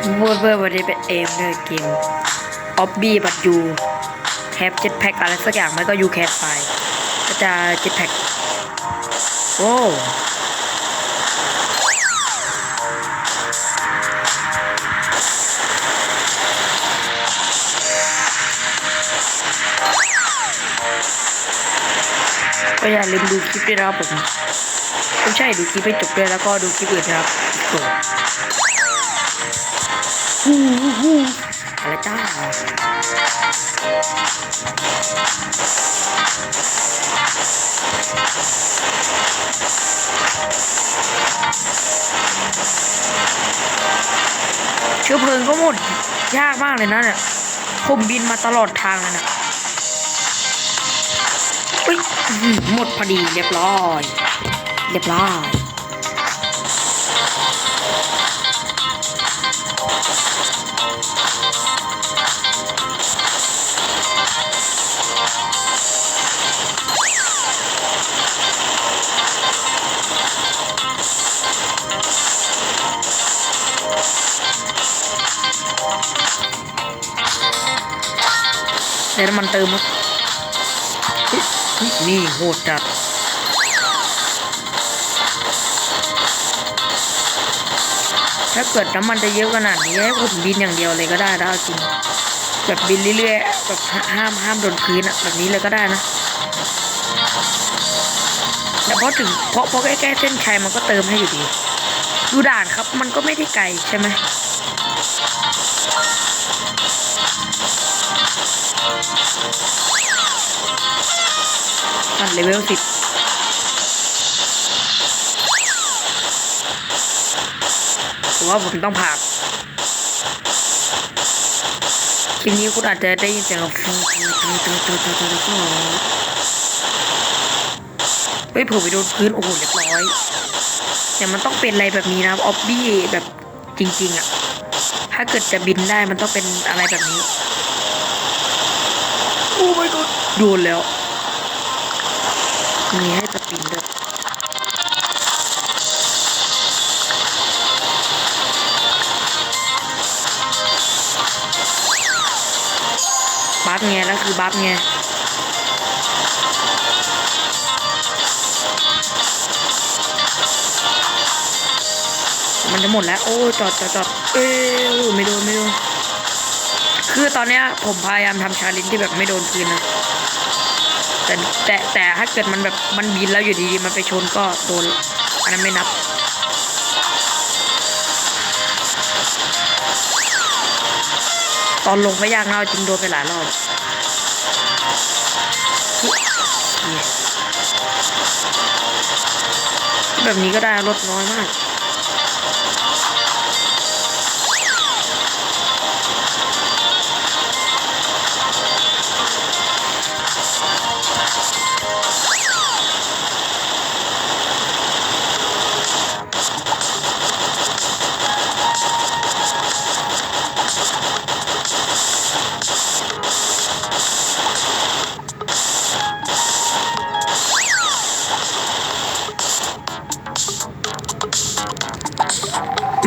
เวอร์เวอร์วันนี้เป็นเอมเลยเกมออบบี้บัตยูแคปเจ็ตแพ็กอะไรสักอย่างไม่ก็ยูแคปไฟก็จะเจ็ตแพ็กโอ้ก็อย่าลืมดูคลิปด้วยนะครับผมไม่ใช่ดูคลิปให้จบด้วยแล้วก็ดูคลิปอื่นนะครับโอ้ฮู้ฮู้ฮู้ อะไรจ้าเชื้อเพลิงก็หมด ยากมากเลยนะเนี่ยผมบินมาตลอดทางเลยนะอุ้ยหมดพอดีเรียบร้อย เรียบร้อย เดี๋ยวน้ำมันเติมครับนี่โหดจัดถ้าเกิดน้ำมันจะเยอะขนาดนี้ให้ผมบินอย่างเดียวเลยก็ได้นะเอาจริงแบบบินเรื่อยๆแบบห้ามห้ามโดนพื้นอะแบบนี้เลยก็ได้นะแต่พอถึงเพราะเพราะใกล้ๆเส้นชัยมันก็เติมให้อยู่ดี ดูด่านครับมันก็ไม่ได้ไกลใช่ไหม มันเลเวลสิบผมว่าผมต้องผ่านทีนี้คุณอาจจะได้ยินเสียงฟูฟูฟูฟูฟูฟูฟูฟูเฮ้ยผมไปโดนพื้นโอ้โหเรียบร้อยแต่มันต้องเป็นอะไรแบบนี้นะออบบี้แบบจริง ๆ อะ ถ้าเกิดจะบินได้มันต้องเป็นอะไรแบบนี้ โอ้ my god โดนแล้ว มีให้สปินด้วยบัฟไงแล้วคือบัฟไง จะหมดแล้ว โอ้จอดจอดจอดเอ้ไม่โดนไม่โดนคือตอนเนี้ยผมพยายามทำชาเลนที่แบบไม่โดนพื้นนะแต่แต่แต่ถ้าเกิดมันแบบมันบินแล้วอยู่ดีๆมันไปชนก็โดนอันนั้นไม่นับตอนลงไม่ยากนะเอาจริงโดนไปหลายรอบแบบนี้ก็ได้รถน้อยมาก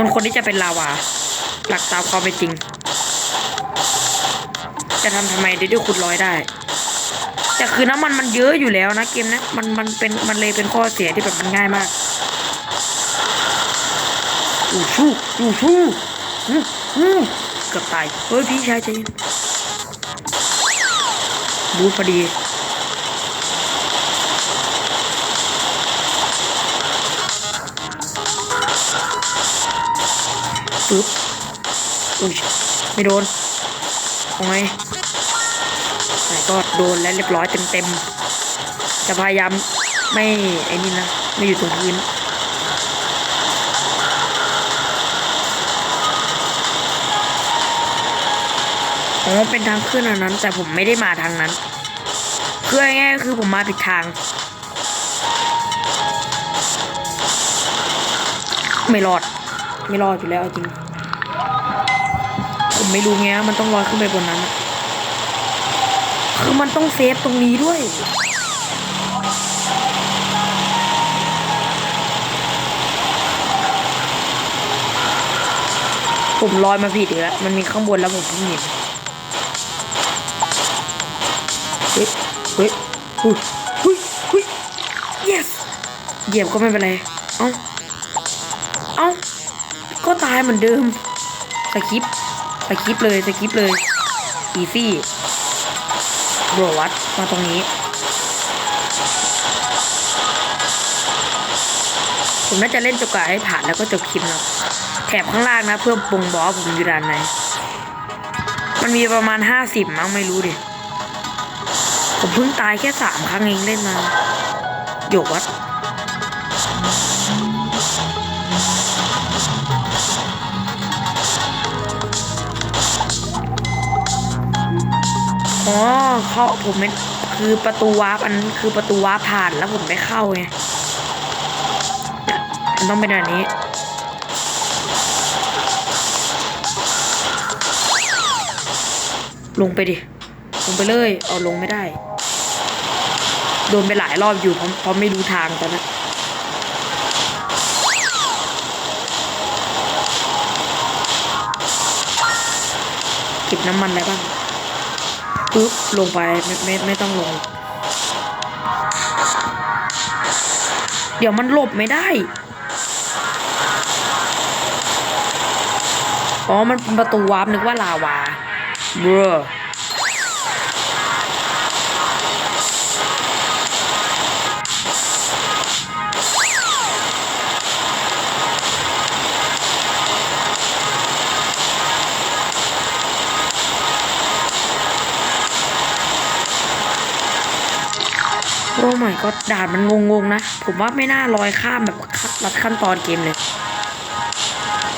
นคนที่จะเป็นลาวา หลักตามความเป็นจริง จะทำทำไมได้ด้วยขุดร้อยได้ แต่คือน้ำมันมันเยอะอยู่แล้วนะเกมนี้ยมันมันเป็นมันเลยเป็นข้อเสียที่แบบมันง่ายมากอู้ฟู้อู้ฟู้อู้ฟู้เกือบตายเฮ้ยพี่ชายใจนบูพอดี ปึ๊บอุ้ยไม่โดนโอ้ยแต่ก็โดนแล้วเรียบร้อยเต็มเต็มๆจะพยายามไม่ไอ้นี่นะไม่อยู่ตรงพื้นอ๋อเป็นทางขึ้นอันนั้น แต่ผมไม่ได้มาทางนั้นคือง่ายๆคือผมมาผิดทาง ไม่รอด ไม่รอดอยู่แล้วจริง ผมไม่รู้ไงมันต้องลอยขึ้นไปบนนั้น คือมันต้องเซฟตรงนี้ด้วย ผมลอยมาผิดอีกแล้ว มันมีข้างบนแล้วผมเพิ่งเห็นเฮ้ยเฮ้ยอุ้ยอุ้ยอุ้ย yes เหยียบก็ไม่เป็นไร เอ้า เอ้า ก็ตายเหมือนเดิมสกิป สกิปเลยสกิปเลยอีซี่โรวัตมาตรงนี้ ผมน่าจะเล่นจบกว่าให้ผ่านแล้วก็จบคลิปนะแถบข้างล่างนะเพื่อบ่งบอกผมอยู่ด้านไหน มันมีประมาณห้าสิบมั้งไม่รู้ดิผมเพิ่งตายแค่สามครั้งเองเล่นมาโยกวัด อ๋อเขาผมไม่คือประตูวาร์ปอันนั้นคือประตูวาร์ปผ่านแล้วผมไม่เข้าไงมันต้องเป็นแบบนี้ลงไปดิ ลงไปเลย เอาลงไม่ได้ โดนไปหลายรอบอยู่เพราะเพราะไม่รู้ทางตอนนั้นเก็บน้ำมันอะไรบ้าง ปึ๊บลงไปไม่ไม่ไม่ต้องลง เดี๋ยวมันหลบไม่ได้ อ๋อ มันเป็นประตูวาร์ปนึกว่าลาวาเบ้อ อ้ไม่ก็ด่านมันงงๆนะ ผมว่าไม่น่าลอยข้ามแบบรัดขั้นตอนเกมเลย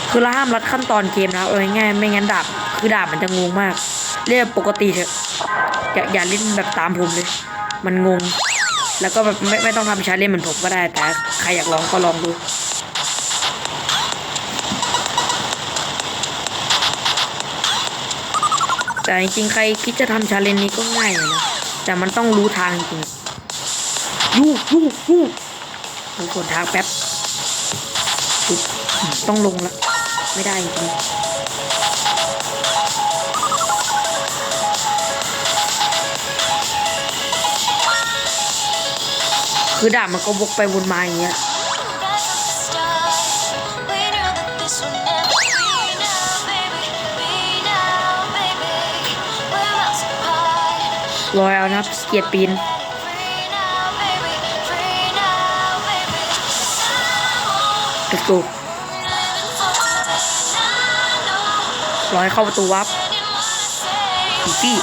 คือเราห้ามรัดขั้นตอนเกมนะเออง่ายไม่งั้นดาบคือดาบมันจะงงมากเรียกปกติเถอะอย่าอย่าเล่นแบบตามผมเลย มันงง แล้วก็แบบไม่ไม่ต้องทำชาเลนจ์เหมือนผมก็ได้ แต่ใครอยากลองก็ลองดูแต่จริงๆใครคิดจะทำชาเลนจ์นี้ก็ง่ายเลยนะแต่มันต้องรู้ทางจริง ยู่ยู่วูบดูส่นทางแป๊บต้องลงละ ไม่ได้จริงคือด่ามันก็บกไปวนมาอย่างเงี้ยรอยเอานะเกียดปีน let's go Living for today. I know รอยเข้าประตูวับ didn't wanna say อีซี่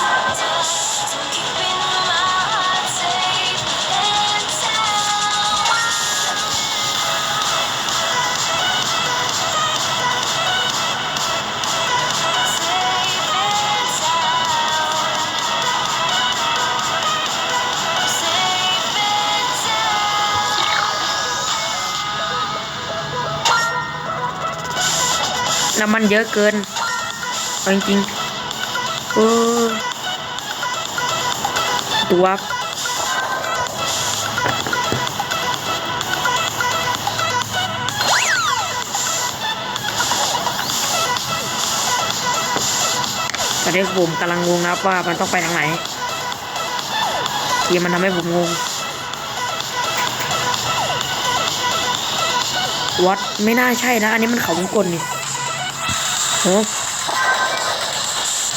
น้ำมันเยอะเกินเอาจริงๆเออตัวตอนนี้ผมกำลังงงนะครับว่ามันต้องไปทางไหนเกมมันทำให้ผมงงวัดไม่น่าใช่นะ อันนี้มันเขาวงกลนี่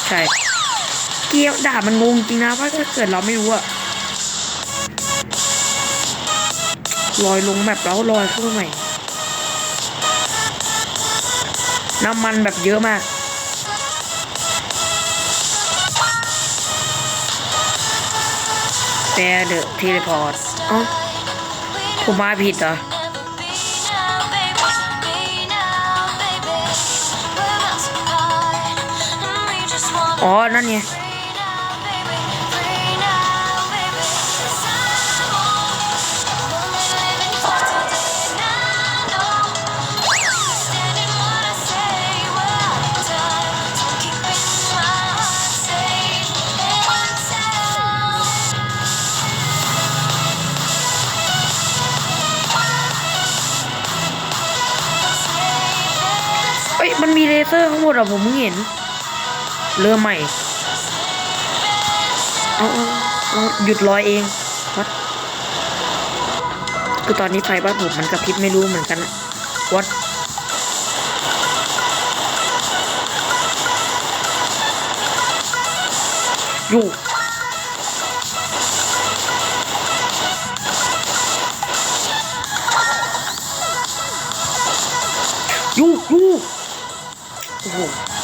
ใช่ เกียวด่าบมันงงจริงนะว่าถ้าเกิดเราไม่รู้อะลอยลงแบบแล้วลอยขึ้นใหม่ น้ำมันแบบเยอะมากแต่เดอะเทเลพอร์ตอ๋อผมมาผิดเหรอ อ๋อ นั่นไงเอ้ยมันมีเลเซอร์ข้างบนอะผมเพิ่งเห็น เริ่มใหม่ เอาเอาหยุดลอยเองวัดคือตอนนี้ไฟบ้านผมมันกระพริบไม่รู้เหมือนกันอะวัดอยู่อยู่อยู่โอ้โห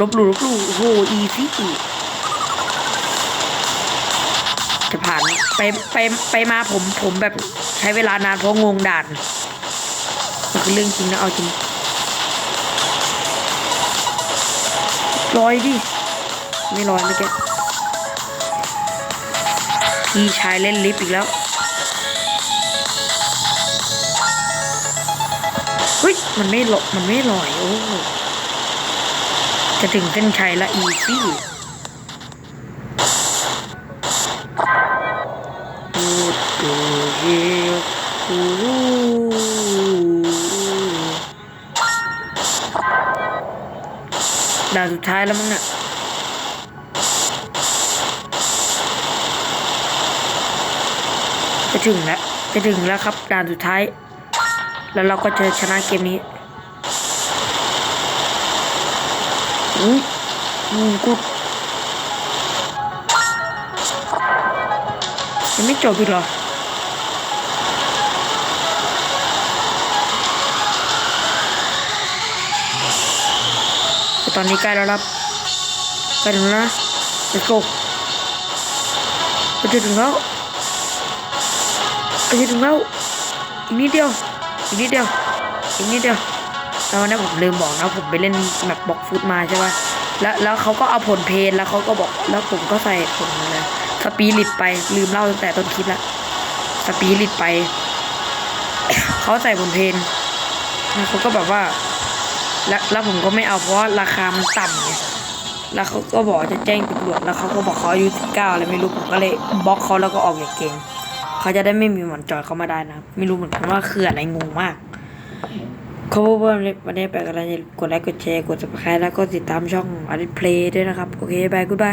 ลบหลู่ลบหลู่โอ้โหอีซี่จะผ่านไปไปไปมาผมผมแบบใช้เวลานานเพราะงงด่านมันคือเรื่องจริงนะเอาจริงลอยดิ ไม่ลอยเมื่อกี้พี่ชายเล่นลิฟต์อีกแล้ว เฮ้ย มันไม่หลบมันไม่ลอย โอ้ จะถึงเส้นชัยละอีซี่พูดดูเฮียอู้ด่านสุดท้ายแล้วมั้งเนี่ยจะถึงแล้วจะถึงแล้วครับด่านสุดท้าย แล้วเราก็จะชนะเกมนี้ อุ้ยอืมกูยังไม่จบอีกเหรอแต่ตอนนี้ใกล้แล้วครับใกล้ถึง แล้วนะ let's go จะถึงแล้วจะถึงแล้วอีกนิดเดียวอีกนิดเดียวอีกนิดเดียวแล้ววันนี้ผมลืมบอกนะผมไปเล่นแบบบล็อกฟุตมาใช่ป่ะแล้วแล้วเขาก็เอาผลเพลนแล้วเขาก็บอกแล้วผมก็ใส่ผลอะไรสปีริตไปลืมเล่าตั้งแต่ต้นคลิปละสปีริตไปเขาใส่ผลเพลนแล้วเขาก็แบบว่า แล้วแล้วผมก็ไม่เอาเพราะราคามันต่ำไงแล้วเขาก็บอกจะแจ้งตำรวจแล้วเขาก็บอกเขาอายุสิบเก้าอะไรไม่รู้ผมก็เลยบล็อกเขาแล้วก็ออกจากเกมเขาจะได้ไม่มีหมันจอยเขามาได้นะ ไม่รู้เหมือนกันว่าคืออะไรงงมาก ขอบคุณวันนี้ไปกันแล้วอย่าลืมกดไลค์กดแชร์กด subscribe แล้วก็ติดตามช่องอ d ิเพลย์ด้วยนะครับ โอเคบายกูบาย